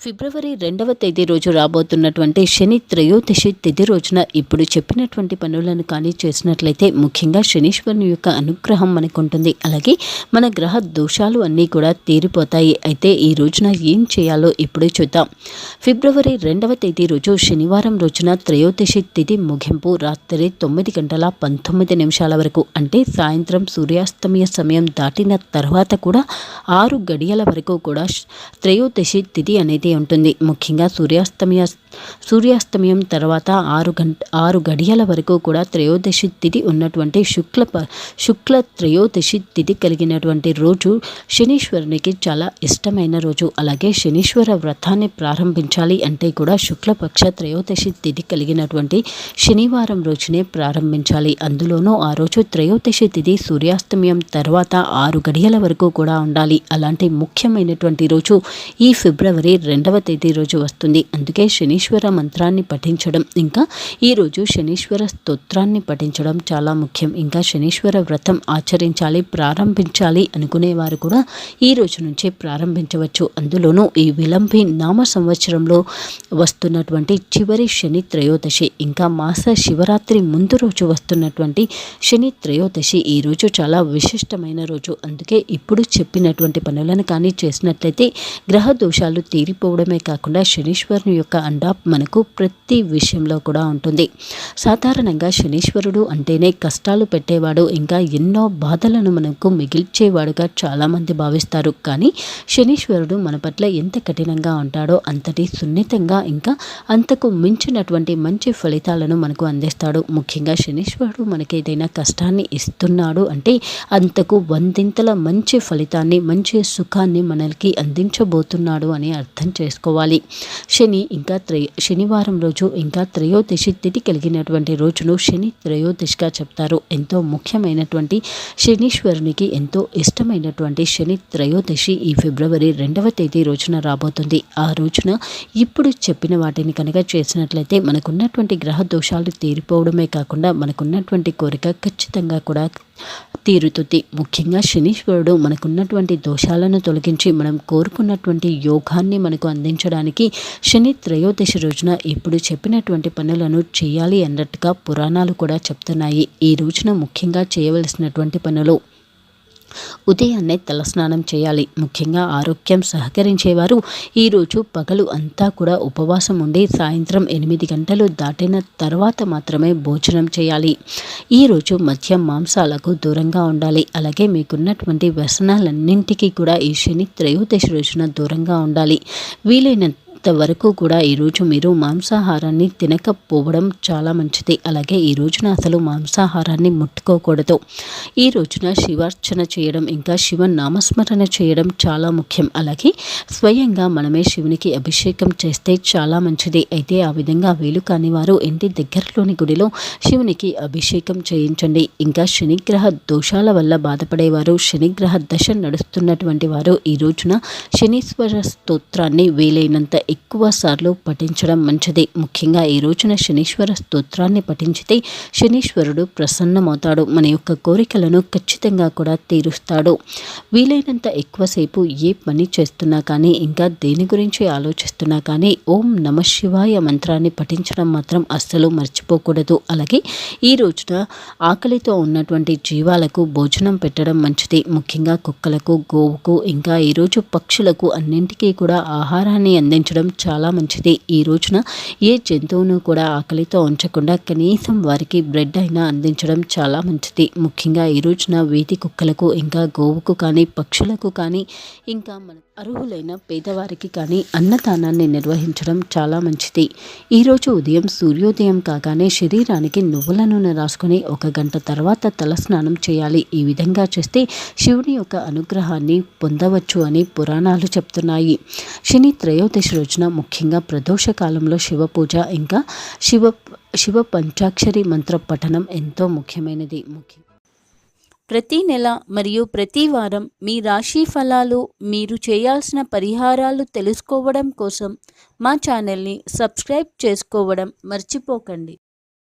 ఫిబ్రవరి రెండవ తేదీ రోజు రాబోతున్నటువంటి శని త్రయోదశి తిథి రోజున ఇప్పుడు చెప్పినటువంటి పనులను కానీ చేసినట్లయితే ముఖ్యంగా శనీశ్వరుని యొక్క అనుగ్రహం మనకు ఉంటుంది అలాగే మన గ్రహ దోషాలు అన్నీ కూడా తీరిపోతాయి. అయితే ఈ రోజున ఏం చేయాలో ఇప్పుడు చూద్దాం. ఫిబ్రవరి రెండవ తేదీ రోజు శనివారం రోజున త్రయోదశి తిథి ముగింపు రాత్రి తొమ్మిది గంటల పంతొమ్మిది నిమిషాల వరకు అంటే సాయంత్రం సూర్యాస్తమయ సమయం దాటిన తర్వాత కూడా ఆరు గడియల వరకు కూడా త్రయోదశి తిథి అనేది ఉంటుంది. ముఖ్యంగా సూర్యాస్తమయ సూర్యాస్తమయం తర్వాత ఆరు గంట ఆరు గడియల వరకు కూడా త్రయోదశి తిథి ఉన్నటువంటి శుక్ల శుక్ల త్రయోదశి తిథి కలిగినటువంటి రోజు శనీశ్వరునికి చాలా ఇష్టమైన రోజు. అలాగే శనీశ్వర వ్రతాన్ని ప్రారంభించాలి అంటే కూడా శుక్లపక్ష త్రయోదశి తిథి కలిగినటువంటి శనివారం రోజునే ప్రారంభించాలి. అందులోనూ ఆ రోజు త్రయోదశి తిథి సూర్యాస్తమయం తర్వాత ఆరు గడియల వరకు కూడా ఉండాలి. అలాంటి ముఖ్యమైనటువంటి రోజు ఈ ఫిబ్రవరి రెండవ తేదీ రోజు వస్తుంది. అందుకే శనీశ్వర మంత్రాన్ని పఠించడం. ఇంకా ఈరోజు శనీశ్వర స్తోత్రాన్ని పఠించడం చాలా ముఖ్యం. ఇంకా శనీశ్వర వ్రతం ఆచరించాలి ప్రారంభించాలి అనుకునేవారు కూడా ఈ రోజు నుంచే ప్రారంభించవచ్చు. అందులోనూ ఈ విలంబి నామ సంవత్సరంలో వస్తున్నటువంటి చివరి శని త్రయోదశి ఇంకా మాస శివరాత్రి ముందు రోజు వస్తున్నటువంటి శని త్రయోదశి ఈ రోజు చాలా విశిష్టమైన రోజు. అందుకే ఇప్పుడు చెప్పినటువంటి పనులను కానీ చేసినట్లయితే గ్రహ దోషాలు తీరిపోవడమే కాకుండా శనీశ్వరుని యొక్క అండా మనకు ప్రతి విషయంలో కూడా ఉంటుంది. సాధారణంగా శనీశ్వరుడు అంటేనే కష్టాలు పెట్టేవాడు ఇంకా ఎన్నో బాధలను మనకు మిగిల్చేవాడుగా చాలామంది భావిస్తారు. కానీ శనీశ్వరుడు మన పట్ల ఎంత కఠినంగా ఉంటాడో అంతటి సున్నితంగా ఇంకా అంతకు మించినటువంటి మంచి ఫలితాలను మనకు అందిస్తాడు. ముఖ్యంగా శనీశ్వరుడు మనకి ఏదైనా కష్టాన్ని ఇస్తున్నాడు అంటే అంతకు వందింతల మంచి ఫలితాన్ని మంచి సుఖాన్ని మనకి అందించబోతున్నాడు అని అర్థం చేసుకోవాలి. శని ఇంకా త్రయ శనివారం రోజు ఇంకా త్రయోదశి తిథి కలిగినటువంటి రోజును శని త్రయోదశిగా చెప్తారు. ఎంతో ముఖ్యమైనటువంటి శనీశ్వరునికి ఎంతో ఇష్టమైనటువంటి శని త్రయోదశి ఈ ఫిబ్రవరి రెండవ తేదీ రోజున రాబోతుంది. ఆ రోజున ఇప్పుడు చెప్పిన వాటిని కనుక చేసినట్లయితే మనకున్నటువంటి గ్రహ దోషాలు తీరిపోవడమే కాకుండా మనకున్నటువంటి కోరిక ఖచ్చితంగా కూడా తీరుతుంది. ముఖ్యంగా శనీశ్వరుడు మనకున్నటువంటి దోషాలను తొలగించి మనం కోరుకున్నటువంటి యోగాన్ని మనకు అందించడానికి శని త్రయోదశి రోజున ఇప్పుడు చెప్పినటువంటి పనులను చేయాలి అన్నట్టుగా పురాణాలు కూడా చెప్తున్నాయి. ఈ రోజున ముఖ్యంగా చేయవలసినటువంటి పనులు ఉదయాన్నే తలస్నానం చేయాలి. ముఖ్యంగా ఆరోగ్యం సహకరించేవారు. ఈరోజు పగలు అంతా కూడా ఉపవాసం ఉండి సాయంత్రం ఎనిమిది గంటలు దాటిన తర్వాత మాత్రమే భోజనం చేయాలి. ఈరోజు మద్యం మాంసాలకు దూరంగా ఉండాలి. అలాగే మీకున్నటువంటి వ్యసనాలన్నింటికీ కూడా ఈ శని త్రయోదశి రోజున దూరంగా ఉండాలి. వీలైనంత వరకు కూడా ఈరోజు మీరు మాంసాహారాన్ని తినకపోవడం చాలా మంచిది. అలాగే ఈ రోజున అసలు మాంసాహారాన్ని ముట్టుకోకూడదు. ఈ రోజున శివార్చన చేయడం ఇంకా శివ నామస్మరణ చేయడం చాలా ముఖ్యం. అలాగే స్వయంగా మనమే శివునికి అభిషేకం చేస్తే చాలా మంచిది. అయితే ఆ విధంగా వీలు కాని వారు ఇంటి దగ్గరలోని గుడిలో శివునికి అభిషేకం చేయించండి. ఇంకా శనిగ్రహ దోషాల వల్ల బాధపడేవారు శనిగ్రహ దశ నడుస్తున్నటువంటి వారు ఈ రోజున శనీశ్వర స్తోత్రాన్ని వీలైనంత ఎక్కువసార్లు పఠించడం మంచిది. ముఖ్యంగా ఈ రోజున శనీశ్వర స్తోత్రాన్ని పఠించితే శనీశ్వరుడు ప్రసన్నమవుతాడు. మన యొక్క కోరికలను ఖచ్చితంగా కూడా తీరుస్తాడు. వీలైనంత ఎక్కువసేపు ఏ పని చేస్తున్నా కానీ ఇంకా దేని గురించి ఆలోచిస్తున్నా కానీ ఓం నమ శివాయ మంత్రాన్ని పఠించడం మాత్రం అస్సలు మర్చిపోకూడదు. అలాగే ఈ రోజున ఆకలితో ఉన్నటువంటి జీవాలకు భోజనం పెట్టడం మంచిది. ముఖ్యంగా కుక్కలకు గోవుకు ఇంకా ఈరోజు పక్షులకు అన్నింటికీ కూడా ఆహారాన్ని అందించడం చేయడం చాలా మంచిది. ఈ రోజున ఏ జంతువును కూడా ఆకలితో ఉంచకుండా కనీసం వారికి బ్రెడ్ అయినా అందించడం చాలా మంచిది. ముఖ్యంగా ఈ రోజున వీధి కుక్కలకు ఇంకా గోవుకు కానీ పక్షులకు కానీ ఇంకా మన అర్హులైన పేదవారికి కానీ అన్నదానాన్ని నిర్వహించడం చాలా మంచిది. ఈరోజు ఉదయం సూర్యోదయం కాగానే శరీరానికి నువ్వుల నూనె రాసుకొని ఒక గంట తర్వాత తలస్నానం చేయాలి. ఈ విధంగా చేస్తే శివుని యొక్క అనుగ్రహాన్ని పొందవచ్చు అని పురాణాలు చెప్తున్నాయి. శని త్రయోదశి రోజున ముఖ్యంగా ప్రదోష కాలంలో శివ పూజ ఇంకా శివ శివ పంచాక్షరి మంత్ర పఠనం ఎంతో ముఖ్యమైనది. ముఖ్యం ప్రతి నెల మరియు ప్రతి వారం మీ రాశి ఫలాలు మీరు చేయాల్సిన పరిహారాలు తెలుసుకోవడం కోసం మా ఛానల్ని సబ్స్క్రైబ్ చేసుకోవడం మర్చిపోకండి.